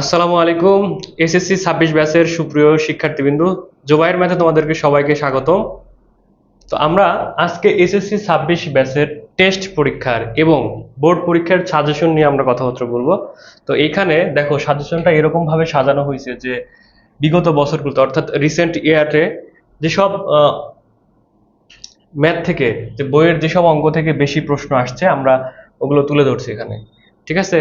আসসালামু আলাইকুম, এসএসসি ছাব্বিশ ব্যাচের সুপ্রিয় শিক্ষার্থীবৃন্দু জোবাইয়ের ম্যাথে তোমাদেরকে সবাইকে স্বাগতম। তো আমরা আজকে এসএসসি ছাব্বিশ ব্যাচের টেস্ট পরীক্ষার এবং বোর্ড পরীক্ষার সাজেশন নিয়ে আমরা কথাবার্তা বলব। তো এখানে দেখো সাজেশনটা এরকম ভাবে সাজানো হয়েছে যে বিগত বছরগুলোতে, অর্থাৎ রিসেন্ট ইয়ারে যেসব ম্যাথ থেকে, যে বইয়ের যেসব অঙ্ক থেকে বেশি প্রশ্ন আসছে, আমরা ওগুলো তুলে ধরছি এখানে। ঠিক আছে?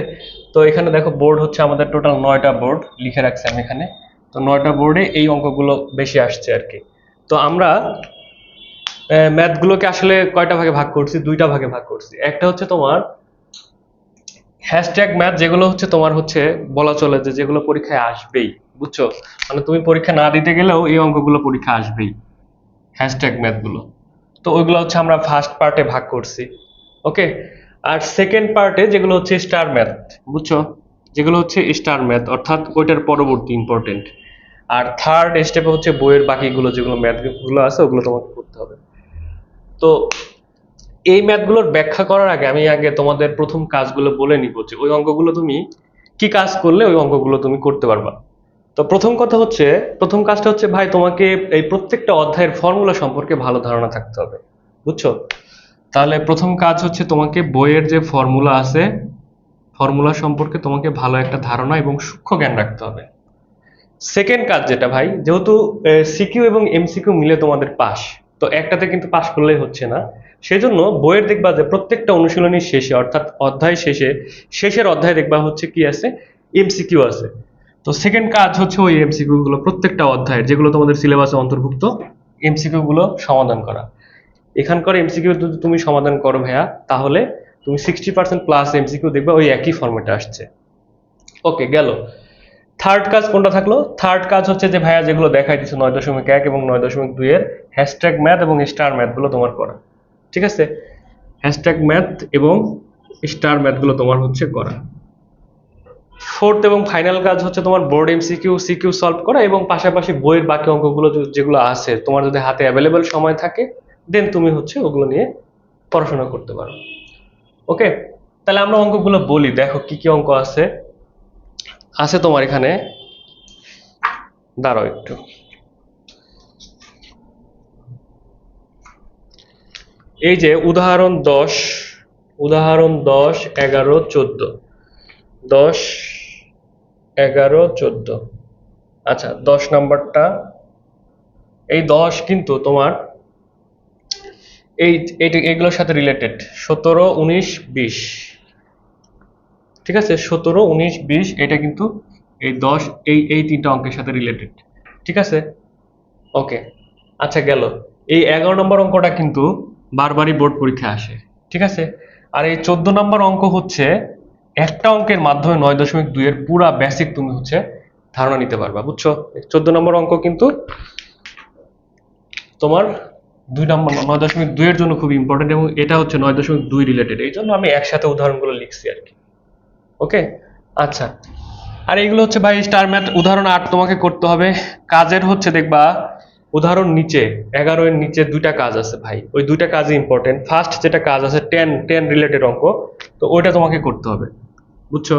তো এখানে দেখো বোর্ড হচ্ছে আমাদের টোটাল নয়টা বোর্ড লিখে রাখছি আমি এখানে। তো নয়টা বোর্ডে এই অঙ্কগুলো বেশি আসছে আর কি তো আমরা ম্যাথগুলোকে আসলে কয়টা ভাগে ভাগ করছি? দুইটা ভাগে ভাগ করছি। একটা হচ্ছে তোমার হ্যাশট্যাগ ম্যাথ যেগুলো হচ্ছে তোমার হচ্ছে বলা চলে যে যেগুলো পরীক্ষায় আসবেই, বুঝছ? মানে তুমি পরীক্ষা না দিতে গেলেও এই অঙ্কগুলো পরীক্ষা আসবেই হ্যাশট্যাগ ম্যাথগুলো তো ওইগুলো হচ্ছে আমরা ফার্স্ট পার্টে ভাগ করছি। ওকে আর সেকেন্ড পার্টে যেগুলো হচ্ছে স্টার ম্যাথ বুঝছ? যেগুলো হচ্ছে স্টার ম্যাথ অর্থাৎ ওইটার পরবর্তী ইম্পর্টেন্ট আর থার্ড স্টেপে হচ্ছে বইয়ের বাকিগুলো যেগুলো ম্যাথগুলো আছে ওগুলো তোমাকে করতে হবে। তো এই ম্যাথগুলোর ব্যাখ্যা করার আগে আমি আগে তোমাদের প্রথম কাজগুলো বলে নিব যে ওই অঙ্কগুলো তুমি কি কাজ করলে ওই অঙ্কগুলো তুমি করতে পারবা। তো প্রথম কথা হচ্ছে প্রথম কাজটা হচ্ছে ভাই তোমাকে এই প্রত্যেকটা অধ্যায়ের ফর্মুলা সম্পর্কে ভালো ধারণা থাকতে হবে। বুঝছ? তাহলে প্রথম কাজ হচ্ছে তোমাকে বইয়ের যে ফর্মুলা আছে ফর্মুলা সম্পর্কে তোমাকে ভালো একটা ধারণা এবং সূক্ষ্ম জ্ঞান রাখতে হবে। সেকেন্ড কাজ যেটা ভাই, যেহেতু সিকিউ এবং এমসিকিউ মিলে তোমাদের পাস তো একটাতে কিন্তু পাস করলেই হচ্ছে না। সেজন্য বইয়ের দেখবা যে প্রত্যেকটা অনুশীলনীর শেষে, অর্থাৎ অধ্যায় শেষে, শেষের অধ্যায় দেখবা হচ্ছে কি আছে? এমসিকিউ আছে। তো সেকেন্ড কাজ হচ্ছে ওই এমসিকিউ গুলো, প্রত্যেকটা অধ্যায়ের, যেগুলো তোমাদের সিলেবাসে অন্তর্ভুক্ত এমসিকিউ গুলো সমাধান করা। এখানকার এমসিকিউ যদি তুমি সমাধান করো ভাইয়া, তাহলে তুমি সিক্সটি পার্সেন্ট প্লাস এমসিকিউ দেখবে ওই একই ফর্মেটে আসছে। ওকে গেল। থার্ড কাজ কোনটা থাকল? থার্ড কাজ হচ্ছে যে ভাইয়া যেগুলো দেখাই দিচ্ছে নয় দশমিক এক এবং নয় দশমিক দুই এর হ্যাশট্যাগ ম্যাথ এবং স্টার ম্যাথগুলো তোমার করা। ঠিক আছে? হ্যাশট্যাগ ম্যাথ এবং স্টার ম্যাথগুলো তোমার হচ্ছে করা। ফোর্থ এবং ফাইনাল কাজ হচ্ছে তোমার বোর্ড এমসিকিউ সিকিউ সলভ করা এবং পাশাপাশি বইয়ের বাকি অঙ্কগুলো যেগুলো আছে, তোমার যদি হাতে অ্যাভেলেবেল সময় থাকে দেন তুমি হচ্ছে ওগুলো নিয়ে পড়াশোনা করতে পারো। ওকে? তাহলে আমরা অঙ্কগুলো বলি। দেখো কি কি অঙ্ক আছে। আছে তোমার এখানে। দাঁড়াও একটু। এই যে উদাহরণ দশ উদাহরণ দশ, এগারো, চোদ্দ। দশ, এগারো, চোদ্দ। আচ্ছা দশ নাম্বারটা। এই দশ কিন্তু তোমার এই এগুলোর সাথে রিলেটেড সতেরো, উনিশ, বিশ। ঠিক আছে? সতেরো, উনিশ, বিশ, এটা কিন্তু এই দশ, এই এই তিনটা অঙ্কের সাথে রিলেটেড ঠিক আছে? ওকে আচ্ছা গেল। এই এগারো নম্বর অঙ্কটা কিন্তু বারবারই বোর্ড পরীক্ষা আসে। ঠিক আছে? আর এই চোদ্দ নম্বর অঙ্ক হচ্ছে একটা অঙ্কের মাধ্যমে নয় দশমিক দুইয়ের পুরা বেসিক তুমি হচ্ছে ধারণা নিতে পারবা, বুঝছ? চোদ্দ নম্বর অঙ্ক কিন্তু তোমার দুই নম্বর নয় দশমিক দুইয়ের জন্য খুব ইম্পর্টেন্ট এবং এটা হচ্ছে নয় দশমিক দুই রিলেটেড এই জন্য আমি একসাথে উদাহরণগুলো লিখছি আর কি। ওকে আচ্ছা। আর এইগুলো হচ্ছে ভাই স্টার ম্যাথ উদাহরণ আট তোমাকে করতে হবে। কাজের হচ্ছে দেখবা, উদাহরণ নিচে, এগারো এর নিচে দুইটা কাজ আছে ভাই। ওই দুইটা কাজই ইম্পর্টেন্ট ফার্স্ট যেটা কাজ আছে টেন টেন রিলেটেড অঙ্ক। তো ওইটা তোমাকে করতে হবে। বুঝছ?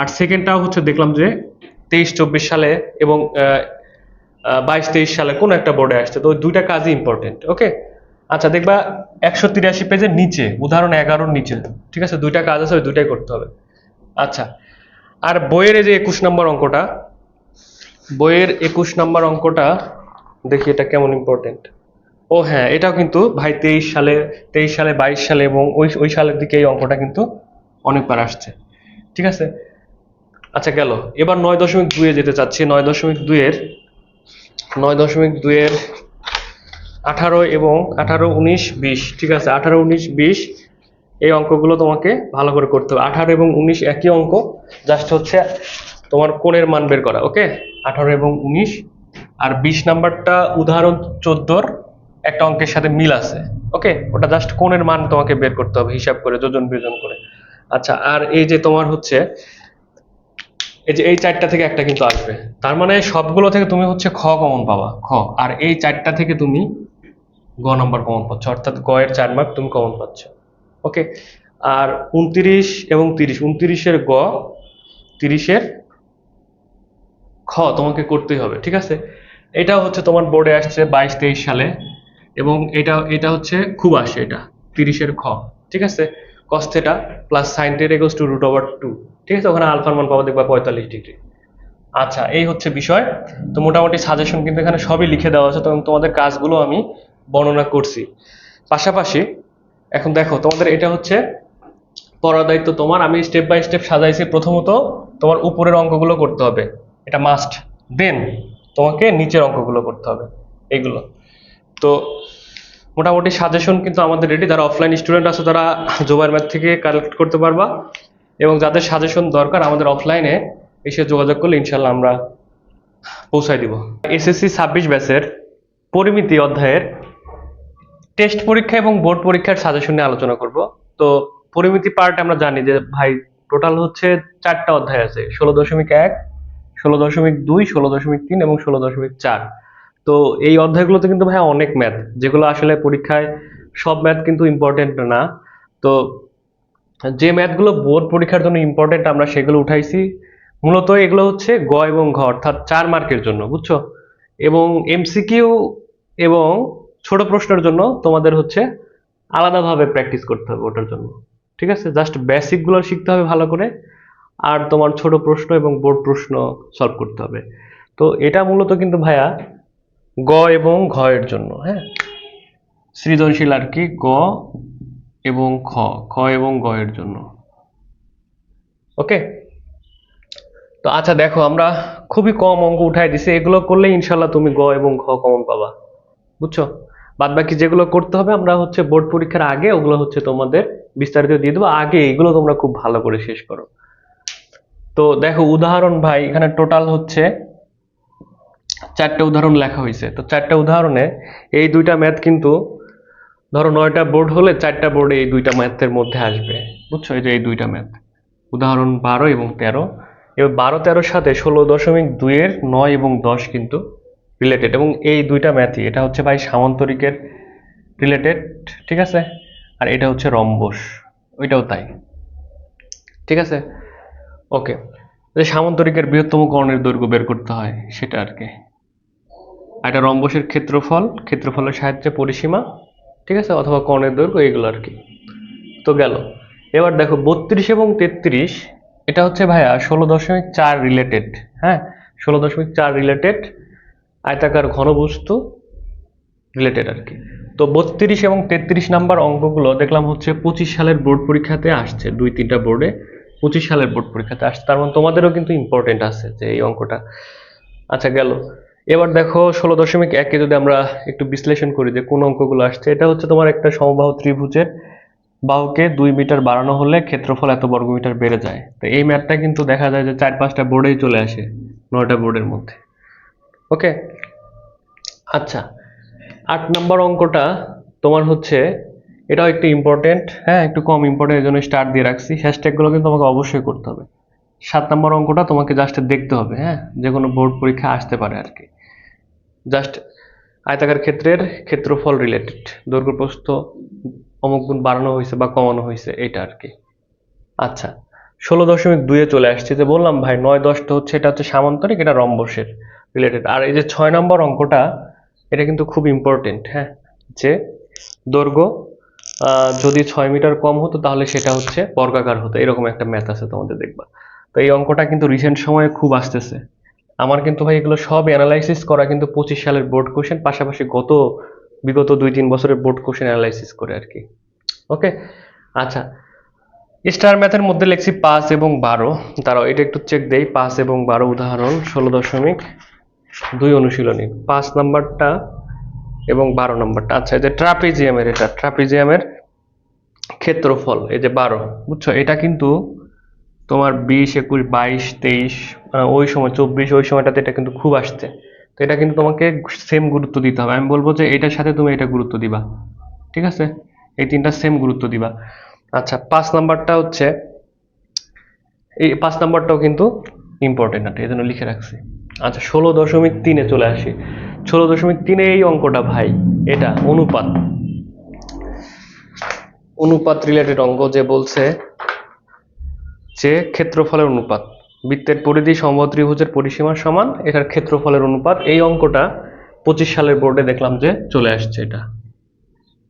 আর সেকেন্ডটাও হচ্ছে দেখলাম যে, তেইশ, চব্বিশ সালে এবং বাইশ তেইশ সালে কোন একটা বোর্ডে আসছে, তো ওই দুইটা কাজই ইম্পর্টেন্ট ওকে আচ্ছা দেখবা একশো তিরাশি পেজের নিচে, উদাহরণ এগারোর নিচে, ঠিক আছে? দুইটা কাজ আছে, ওই দুইটাই করতে হবে। আচ্ছা আর বইয়ের যে একুশ নম্বর অঙ্কটা, বইয়ের একুশ নম্বর অঙ্কটা, দেখি এটা কেমন ইম্পর্টেন্ট ও হ্যাঁ এটাও কিন্তু ভাই তেইশ সালে তেইশ সালে, বাইশ সালে এবং ওই ওই সালের দিকে এই অঙ্কটা কিন্তু অনেকবার আসছে, ঠিক আছে? আচ্ছা গেল। এবার নয় দশমিক দুয়ে যেতে চাচ্ছি, নয় দশমিক দুইয়ের নয় দশমিক দুইয়ের আঠারো এবং আঠারো উনিশ বিশ। ঠিক আছে, আঠারো উনিশ বিশ এই অঙ্কগুলো তোমাকে ভালো করে করতে হবে। আঠারো এবং উনিশ একই অঙ্ক জাস্ট হচ্ছে তোমার কোণের মান বের করা ওকে আঠারো এবং উনিশ, আর বিশ নাম্বারটা উদাহরণ চোদ্দোর একটা অঙ্কের সাথে মিল আছে ওকে ওটা জাস্ট কোণের মান তোমাকে বের করতে হবে, হিসাব করে, যোজন বিয়োজন করে। আচ্ছা আর এই যে তোমার হচ্ছে এই যে এই চারটা থেকে একটা কিন্তু আসবে। তার মানে সবগুলো থেকে তুমি হচ্ছে খ কমন পাবা। খ। আর এই চারটা থেকে তুমি গ নম্বর কমন পাচ্ছ। অর্থাৎ গ এর চার মার্ক তুমি কমন পাচ্ছ। ওকে আর উনত্রিশ এবং তিরিশ। উনত্রিশের গ, তিরিশের খ তোমাকে করতেই হবে। ঠিক আছে? এটাও হচ্ছে তোমার বোর্ডে আসছে বাইশ, তেইশ সালে। এবং এটা এটা হচ্ছে খুব আসে এটা। তিরিশের খ। ঠিক আছে? Cos theta plus sine theta equals to root over two ঠিক আছে? ওখানে আলফার মান পাবো দেখবা পঁয়তাল্লিশ ডিগ্রি আচ্ছা এই হচ্ছে বিষয়। তো মোটামুটি সাজেশন কিন্তু এখানে সবই লিখে দেওয়া আছে। এবং তোমাদের কাজগুলো আমি বর্ণনা করছি। পাশাপাশি, এখন দেখো, তোমাদের এটা হচ্ছে পড়ার দায়িত্ব তোমার। আমি স্টেপ বাই স্টেপ সাজাইছি। প্রথমত তোমার উপরের অঙ্কগুলো করতে হবে। এটা মাস্ট দেন তোমাকে নিচের অঙ্কগুলো করতে হবে। এইগুলো তো মোটামুটি সাজেশন কিন্তু আমাদের রেডি যারা অফলাইন স্টুডেন্ট আছে, তারা জোবার ম্যাথ থেকে কালেক্ট করতে পারবা। এবং যাদের সাজেশন দরকার আমাদের অফলাইনে এসে যোগাযোগ করলে ইনশাল্লাহ আমরা পৌঁছাই দিব। এসএসসি ছাব্বিশ ব্যাচের পরিমিতি অধ্যায়ের টেস্ট পরীক্ষা এবং বোর্ড পরীক্ষার সাজেশন নিয়ে আলোচনা করব। তো পরিমিতি পার্ট আমরা জানি যে, ভাই টোটাল হচ্ছে চারটা অধ্যায় আছে। ষোলো দশমিক এক, ষোলো দশমিক দুই, ষোলো দশমিক তিন এবং ষোলো দশমিক চার। তো এই অধ্যায়গুলোতে কিন্তু ভাই অনেক ম্যাথ যেগুলো আসলে পরীক্ষায় সব ম্যাথ কিন্তু ইম্পর্টেন্ট না। তো যে ম্যাথগুলো বোর্ড পরীক্ষার জন্য ইম্পর্টেন্ট আমরা সেগুলো উঠাইছি। মূলত এগুলো হচ্ছে গ এবং ঘ, অর্থাৎ চার মার্কের জন্য, বুঝছ? এবং এমসিকিউ এবং ছোট প্রশ্নের জন্য তোমাদের হচ্ছে আলাদাভাবে প্র্যাকটিস করতে হবে ওটার জন্য। ঠিক আছে? জাস্ট বেসিকগুলো শিখতে হবে ভালো করে, আর তোমার ছোট প্রশ্ন এবং বোর্ড প্রশ্ন সলভ করতে হবে। তো এটা মূলত কিন্তু ভাইয়া গ এবং ঘ এর জন্য হ্যাঁ? সৃজনশীল আর কি? গ এবং খ খ এবং গ এর জন্য। ওকে? তো আচ্ছা দেখো, আমরা খুবই কম অঙ্ক উঠাই দিছি। এগুলো করলে ইনশাল্লাহ তুমি গ এবং ঘ কমন পাবা। বুঝছ? বাদ বাকি যেগুলো করতে হবে, আমরা হচ্ছে বোর্ড পরীক্ষার আগে ওগুলো হচ্ছে তোমাদের বিস্তারিত দিয়ে দেবো। আগে এগুলো তোমরা খুব ভালো করে শেষ করো। তো দেখো, উদাহরণ ভাই, এখানে টোটাল হচ্ছে চারটা উদাহরণ লেখা হয়েছে। তো চারটা উদাহরণে এই দুইটা ম্যাথ কিন্তু ধরো নয়টা বোর্ড হলে চারটা বোর্ডে এই দুইটা ম্যাথের মধ্যে আসবে। বুঝছ? এই যে এই দুইটা ম্যাথ উদাহরণ বারো এবং তেরো। এবার বারো, তেরোর সাথে ষোলো দশমিক দুইয়ের নয় এবং দশ কিন্তু রিলেটেড এবং এই দুইটা ম্যাথই এটা হচ্ছে ভাই সামান্তরিকের রিলেটেড ঠিক আছে? আর এটা হচ্ছে রম্বস, ওইটাও তাই। ঠিক আছে? ওকে যে সামান্তরিকের বৃহত্তম কর্ণের দৈর্ঘ্য বের করতে হয়, সেটা আর কি। এটা রম্বসের ক্ষেত্রফল, ক্ষেত্রফলের সাহায্যে পরিসীমা, ঠিক আছে? অথবা কর্ণের দৈর্ঘ্য, এগুলো আর কি। তো গেল। এবার দেখো, বত্রিশ এবং তেত্রিশ, এটা হচ্ছে ভাইয়া ষোলো দশমিক চার রিলেটেড হ্যাঁ? ষোলো দশমিক চার রিলেটেড আয়তাকার ঘনবস্তু রিলেটেড আর কি। তো বত্রিশ এবং তেত্রিশ নাম্বার অঙ্কগুলো দেখলাম হচ্ছে পঁচিশ সালের বোর্ড পরীক্ষাতে আসছে, দুই, তিনটা বোর্ডে পঁচিশ সালের বোর্ড পরীক্ষাতে আসছে। তার মানে তোমাদেরও কিন্তু ইম্পর্টেন্ট আছে যে এই অঙ্কটা। আচ্ছা গেল। এবার দেখো ষোলো দশমিক একে যদি আমরা একটু বিশ্লেষণ করি যে কোন অঙ্কগুলো আসছে, এটা হচ্ছে তোমার একটা সমবাহু ত্রিভুজের বাহুকে দুই মিটার বাড়ানো হলে ক্ষেত্রফল এত বর্গ মিটার বেড়ে যায়। তো এই ম্যাথটা কিন্তু দেখা যায় যে চার পাঁচটা বোর্ডেই চলে আসে নয়টা বোর্ডের মধ্যে। ওকে? আচ্ছা আট নম্বর অঙ্কটা তোমার হচ্ছে, এটাও একটু ইম্পর্টেন্ট হ্যাঁ একটু কম ইম্পর্টেন্ট এই জন্য স্টার্ট দিয়ে রাখছি। হ্যাশট্যাগুলো কিন্তু তোমাকে অবশ্যই করতে হবে। সাত নম্বর অঙ্কটা তোমাকে জাস্ট দেখতে হবে হ্যাঁ? যে কোনো বোর্ড পরীক্ষা আসতে পারে আর কি। জাস্ট আয়তাকার ক্ষেত্রের ক্ষেত্রফল রিলেটেড দৈর্ঘ্য প্রস্থ অমুক গুণ বাড়ানো হয়েছে বা কমানো হয়েছে এটা আর কি। আচ্ছা ষোলো দশমিক দুইয়ে চলে আসছে, যে বললাম ভাই, নয় দশটা হচ্ছে, এটা হচ্ছে সামান্তরিক, এটা রম্বসের রিলেটেড আর এই যে ছয় নম্বর অঙ্কটা, এটা কিন্তু খুব ইম্পর্টেন্ট হ্যাঁ? যে দৈর্ঘ্য যদি ছয় মিটার কম হতো, তাহলে সেটা হচ্ছে বর্গাকার হতো, এরকম একটা ম্যাথ আছে তোমাদের দেখবা। তো এই অঙ্কটা কিন্তু রিসেন্ট সময়ে খুব আসতেছে। আমার কিন্তু ভাই এগুলো সব অ্যানালাইসিস করা কিন্তু পঁচিশ সালের বোর্ড কোশ্চেন পাশাপাশি গত, বিগত দুই তিন বছরের বোর্ড কোশ্চেন অ্যানালাইসিস করে আর কি। ওকে আচ্ছা স্টার ম্যাথের মধ্যে লিখছি পাঁচ এবং বারো। তারাও এটা একটু চেক দেই, পাঁচ এবং বারো উদাহরণ, ষোলো দশমিক দুই অনুশীলনী। পাঁচ নাম্বারটা এবং বারো নাম্বারটা। আচ্ছা এই যে ট্রাপিজিয়ামের এটা ট্রাপিজিয়ামের ক্ষেত্রফল, এই যে বারো, বুঝছ? এটা কিন্তু তোমার বিশ, একুশ, বাইশ, তেইশ ওই সময়, চব্বিশ, ওই সময়টাতে এটা কিন্তু খুব আসছে। তো এটা কিন্তু তোমাকে সেম গুরুত্ব দিতে হবে। আমি বলব যে এটার সাথে তুমি এটা গুরুত্ব দিবা। ঠিক আছে? এই তিনটা সেম গুরুত্ব দিবা। আচ্ছা পাঁচ নাম্বারটা হচ্ছে, এই পাঁচ নাম্বারটাও কিন্তু ইম্পর্টেন্ট আছে এই জন্য লিখে রাখছি। আচ্ছা ষোলো দশমিক তিনে চলে আসি। ষোলো দশমিক তিনে এই অঙ্কটা ভাই, এটা অনুপাত। অনুপাত রিলেটেড অঙ্ক যে বলছে যে ক্ষেত্রফলের অনুপাত, বৃত্তের পরিধি সমবাহু ত্রিভুজের পরিসীমার সমান এটার ক্ষেত্রফলের অনুপাত, এই অঙ্কটা পঁচিশ সালের বোর্ডে দেখলাম যে চলে আসছে এটা।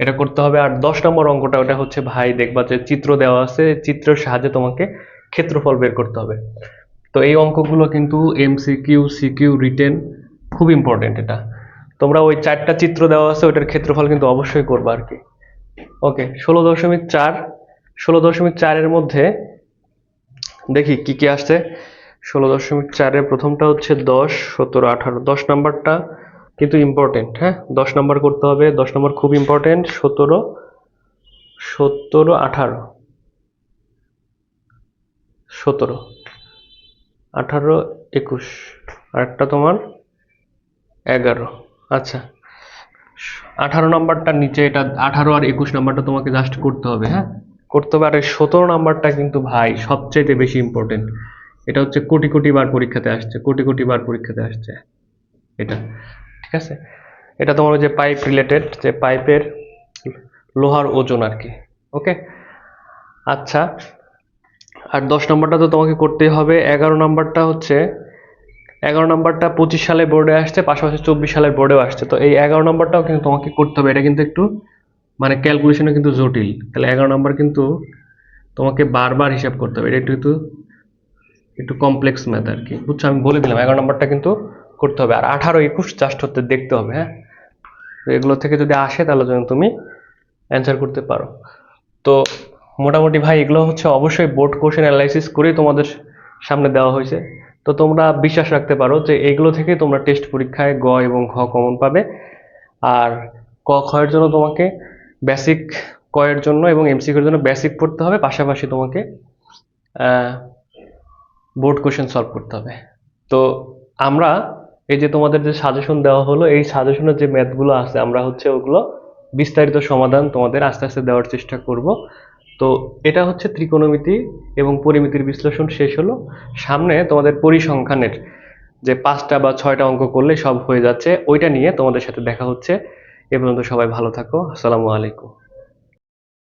এটা করতে হবে, আর দশ নম্বর অঙ্কটা, ওটা হচ্ছে ভাই, দেখবা যে চিত্র দেওয়া আছে, চিত্রের সাহায্যে তোমাকে ক্ষেত্রফল বের করতে হবে। তো এই অঙ্কগুলো কিন্তু এমসিকিউ সিকিউ রিটেন খুব ইম্পর্টেন্ট এটা। তোমরা ওই চারটা চিত্র দেওয়া আছে, ওইটার ক্ষেত্রফল কিন্তু অবশ্যই করবা আর কি। ওকে ষোলো দশমিক চার, ষোলো দশমিক চারের মধ্যে দেখি কি কি আসছে। ষোলো দশমিক চারের প্রথমটা হচ্ছে দশ, সতেরো, আঠারো। দশ নাম্বারটা কিন্তু ইম্পর্টেন্ট হ্যাঁ? দশ নাম্বার করতে হবে। দশ নাম্বার খুব ইম্পর্টেন্ট সতেরো সতেরো, আঠারো। সতেরো, আঠারো, একুশ। আরেকটা তোমার এগারো। আচ্ছা আঠারো নাম্বারটার নিচে, এটা আঠারো আর একুশ নাম্বারটা তোমাকে জাস্ট করতে হবে হ্যাঁ? করতে হবে সতেরো নাম্বারটা কিন্তু ভাই সবচেয়ে বেশি ইম্পর্টেন্ট এটা হচ্ছে কোটি কোটি বার পরীক্ষাতে আসছে, কোটি কোটি বার পরীক্ষাতে আসছে এটা, ঠিক আছে? এটা তোমার যে পাইপ রিলেটেড যে পাইপের লোহার ওজন আর কি ওকে আচ্ছা আর দশ নম্বরটা তো তোমাকে করতেই হবে। এগারো নম্বরটা হচ্ছে, এগারো নম্বরটা পঁচিশ সালে বোর্ডে আসছে, পাশাপাশি চব্বিশ সালের বোর্ডেও আসছে। তো এই এগারো নম্বরটাও কিন্তু তোমাকে করতে হবে। এটা কিন্তু একটু মানে ক্যালকুলেশনে কিন্তু জটিল। তাহলে এগারো নম্বর কিন্তু তোমাকে বারবার হিসাব করতে হবে। এটা একটু একটু একটু কমপ্লেক্স ম্যাথ আর কি। বুঝছ? আমি বলে দিলাম, এগারো নম্বরটা কিন্তু করতে হবে। আর আঠারো একুশ জাস্ট হতে দেখতে হবে হ্যাঁ? তো এগুলো থেকে যদি আসে, তাহলে যেন তুমি অ্যান্সার করতে পারো। তো মোটামুটি ভাই, এগুলো হচ্ছে অবশ্যই বোর্ড কোশ্চেন অ্যানালাইসিস করেই তোমাদের সামনে দেওয়া হয়েছে। তো তোমরা বিশ্বাস রাখতে পারো যে এগুলো থেকে তোমরা টেস্ট পরীক্ষায় গ এবং ঘ কমন পাবে। আর ক খয়ের জন্য তোমাকে বেসিক কয়ের জন্য এবং এমসিকিউর জন্য বেসিক পড়তে হবে, পাশাপাশি তোমাকে বোর্ড কোশ্চেন সলভ করতে হবে। তো আমরা এই যে তোমাদের যে সাজেশন দেওয়া হলো, এই সাজেশনের যে ম্যাথগুলো আছে, আমরা হচ্ছে ওগুলো বিস্তারিত সমাধান তোমাদের আস্তে আস্তে দেওয়ার চেষ্টা করব। তো এটা হচ্ছে ত্রিকোণমিতি এবং পরিমিতির বিশ্লেষণ শেষ হলো। সামনে তোমাদের পরিসংখ্যানের যে পাঁচটা বা ছয়টা অঙ্ক করলে সব হয়ে যাচ্ছে, ওইটা নিয়ে তোমাদের সাথে দেখা হচ্ছে। এ পর্যন্ত সবাই ভালো থাকো। আসসালামু আলাইকুম।